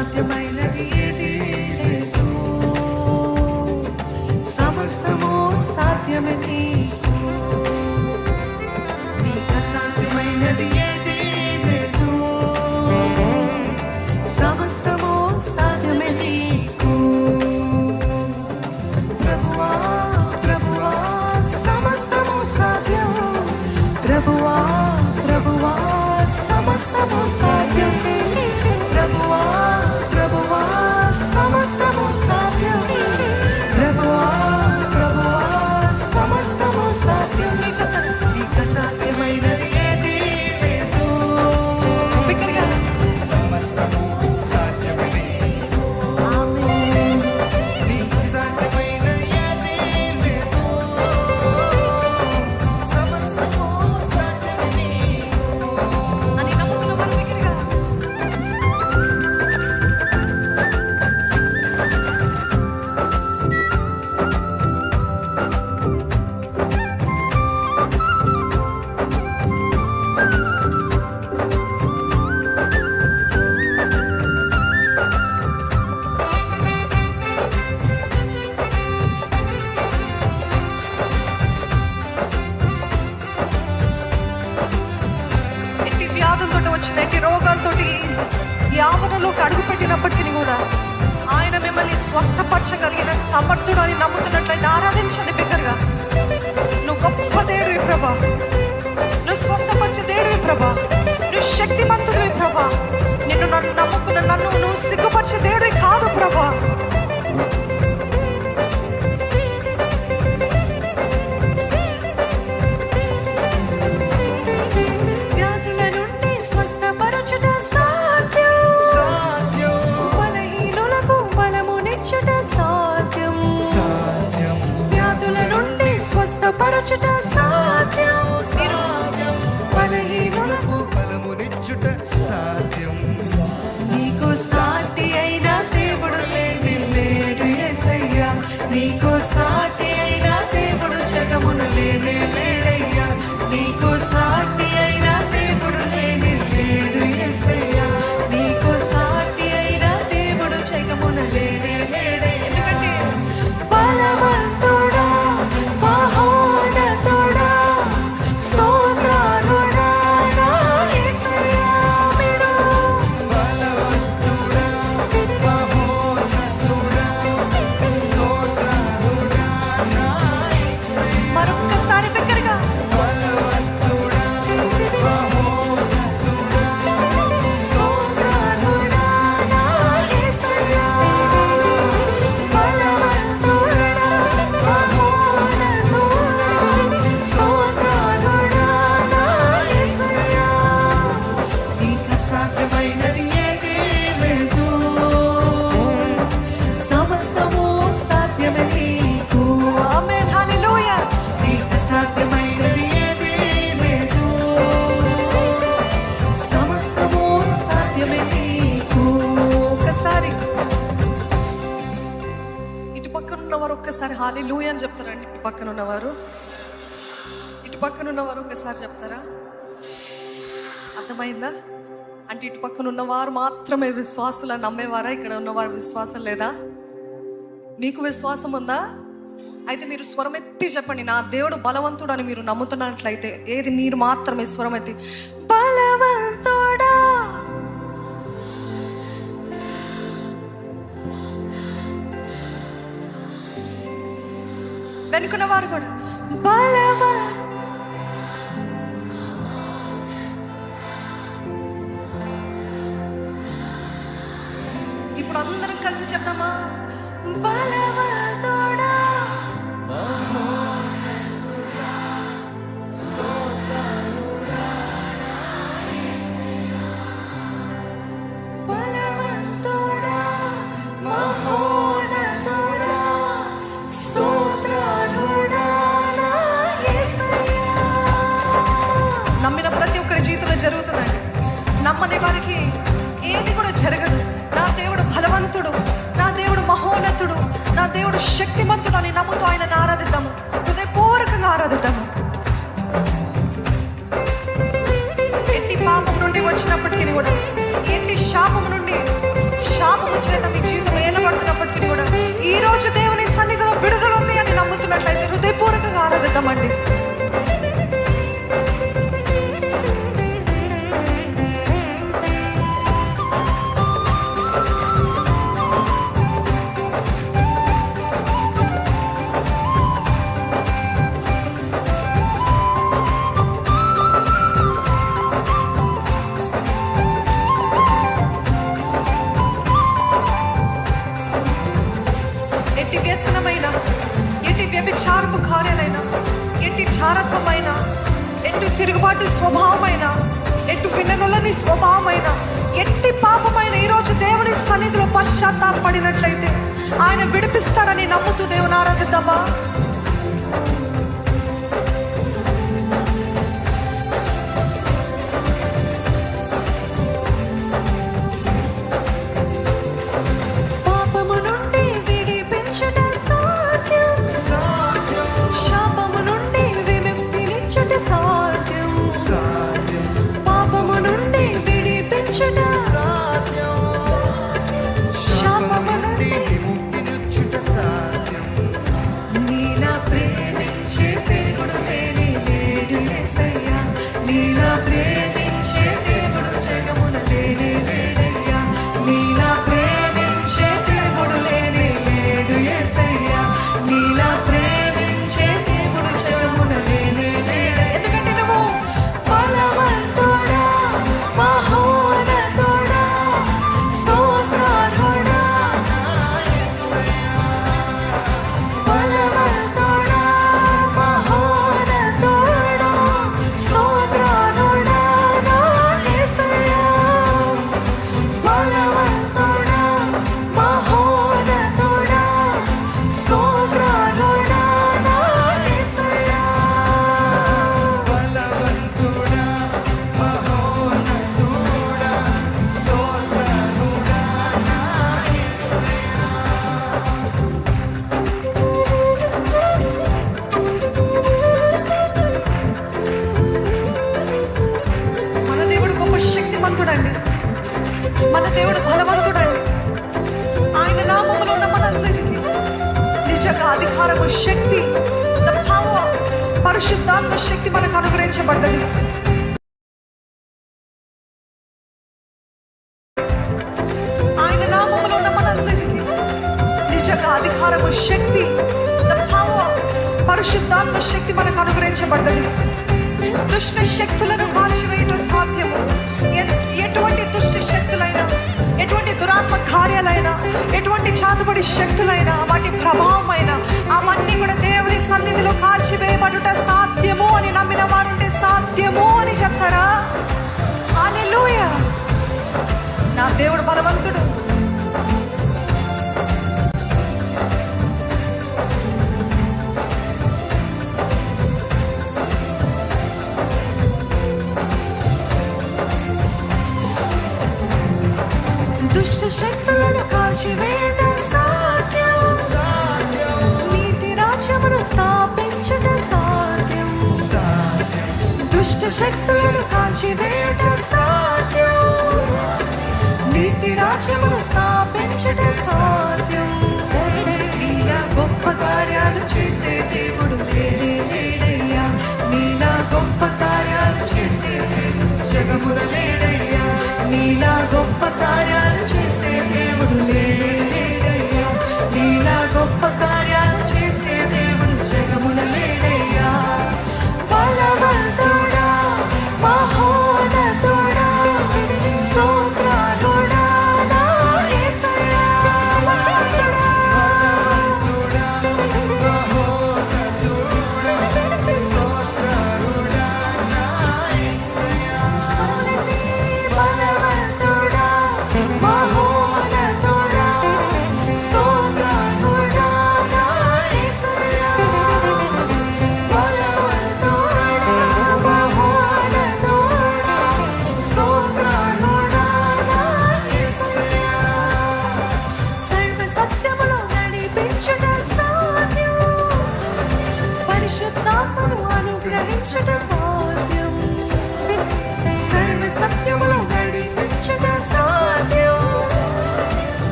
అసాధ్యమైనది ఏది లేదు. సమస్తము సాధ్యమే నీకు. నీకు అసాధ్యమైనది ఏది లేదు. సమస్తము సాధ్యమే నీకు. ప్రభువా ప్రభువా సమస్తము సాధ్యం. ప్రభువా ప్రభువా సమస్తము సాధ్యం వ్యాధులతో వచ్చిన ఎట్టి రోగాలతోటి ఈ ఆవరణలోకి అడుగు పెట్టినప్పటికీ కూడా ఆయన మిమ్మల్ని స్వస్థపరచగలిగిన సమర్థుడు అని నమ్ముతున్నట్లయితే ఆరాధించండి బిగ్గరగా. నువ్వు గొప్ప దేవుడివి ప్రభా. నువ్వు స్వస్థపరిచే దేవుడివి ప్రభా. నువ్వు శక్తిమంతుడివి ప్రభా. నిన్ను నన్ను నమ్ముకున్న నన్ను నువ్వు సిగ్గుపరిచే దేవుడివి కాదు ప్రభా. ఒకసారి హాలి లూయ అని చెప్తారండి ఇటు పక్కన ఉన్నవారు? ఇటు పక్కన ఉన్నవారు ఒకసారి చెప్తారా? అర్థమైందా? అంటే ఇటు పక్కన ఉన్నవారు మాత్రమే విశ్వాసులు నమ్మేవారా? ఇక్కడ ఉన్నవారు విశ్వాసం లేదా? మీకు విశ్వాసం ఉందా? అయితే మీరు స్వరమెత్తి చెప్పండి. నా దేవుడు బలవంతుడు అని మీరు నమ్ముతున్నట్లయితే ఏది మీరు మాత్రమే స్వరమెత్తి? బలవంతుడా వెనుకున్న వారు కూడా. బలవా. ఇప్పుడు అందరం కలిసి చెప్తామా బలవా. 知道吗？పరిశుద్ధాత్మ శక్తి మనకు అనుగ్రహించబడ్డది. ఆయన నామములో ఉన్న మనందరికీ నిజంగా అధికారము శక్తి పరిశుద్ధాత్మ శక్తి మనకు అనుగ్రహించబడ్డది. దుష్ట శక్తులను కాల్చివేయటం సాధ్యము. ఎటువంటి దుష్ట ఎటువంటి దురాత్మ కార్యాలైనా ఎటువంటి చాతుబడి శక్తులైనా వాటి ప్రభావమైనా అవన్నీ కూడా దేవుని సన్నిధిలో కాల్చివేయబడుట సాధ్యము అని నమ్మిన వారుంటే సాధ్యము అని చెప్తారా? అని నా దేవుడు బలవంతుడు.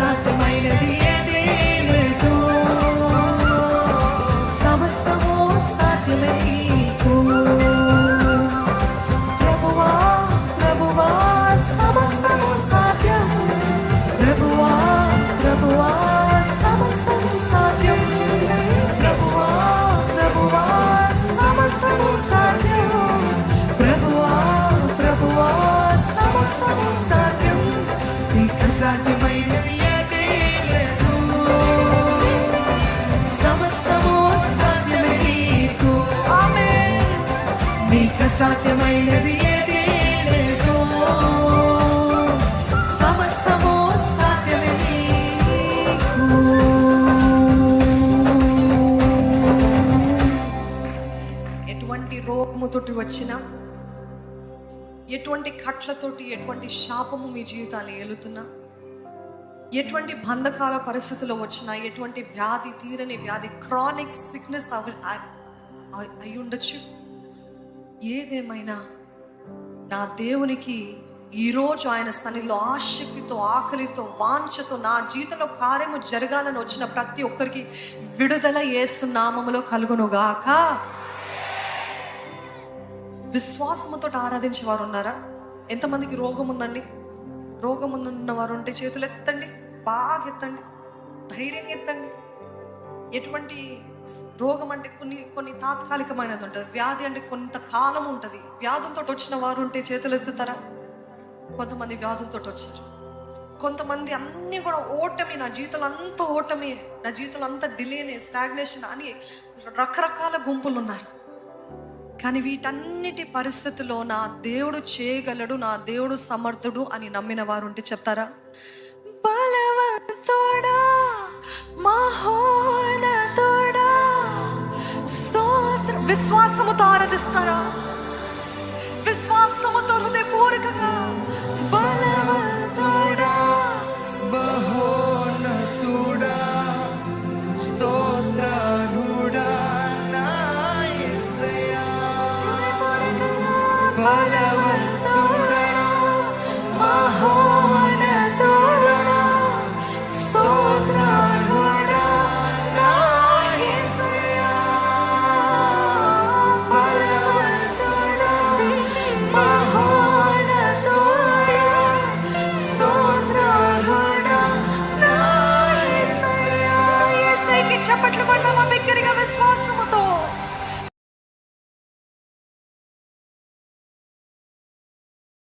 ప్రశాంతమైనది అసాధ్యమైనది ఏదీ లేదు. సమస్తము సాధ్యమే ఎటువంటి రోగముతోటి వచ్చినా ఎటువంటి కట్లతోటి ఎటువంటి శాపము మీ జీవితాలు ఏలుతున్నా ఎటువంటి బంధకాల పరిస్థితుల్లో వచ్చినా ఎటువంటి వ్యాధి తీరని వ్యాధి క్రానిక్ సిక్నెస్ అవి అయి ఉండొచ్చు ఏదేమైనా నా దేవునికి ఈరోజు ఆయన సన్నిలో ఆసక్తితో ఆకలితో వాంఛతో నా జీవితంలో కార్యము జరగాలని వచ్చిన ప్రతి ఒక్కరికి విడుదల ఏసు నామములో కలుగునుగాక. విశ్వాసముతో ఆరాధించే వారు ఉన్నారా? ఎంతమందికి రోగం ఉందండి రోగం ఉన్నవారు ఉంటే చేతులు ఎత్తండి బాగా ఎత్తండి ధైర్యంగా ఎత్తండి. ఎటువంటి రోగం అంటే కొన్ని కొన్ని తాత్కాలికమైనది ఉంటుంది. వ్యాధి అంటే కొంతకాలం ఉంటుంది. వ్యాధులతో వచ్చిన వారు ఉంటే చేతులు ఎత్తుతారా? కొంతమంది వ్యాధులతో వచ్చారు. కొంతమంది అన్నీ కూడా ఓటమి నా జీవితంలో అంతా ఓటమి నా జీవితంలో అంతా డిలేనే స్టాగ్నేషన్ అని రకరకాల గుంపులు ఉన్నారు కానీ వీటన్నిటి పరిస్థితుల్లో నా దేవుడు చేయగలడు నా దేవుడు సమర్థుడు అని నమ్మిన వారు ఉంటే చెప్తారా? బలవంతోడా మహోన్నతుడా విశ్వాసముతో ఆరాధిస్తారా విశ్వాసముతో హృదయపూర్వకంగా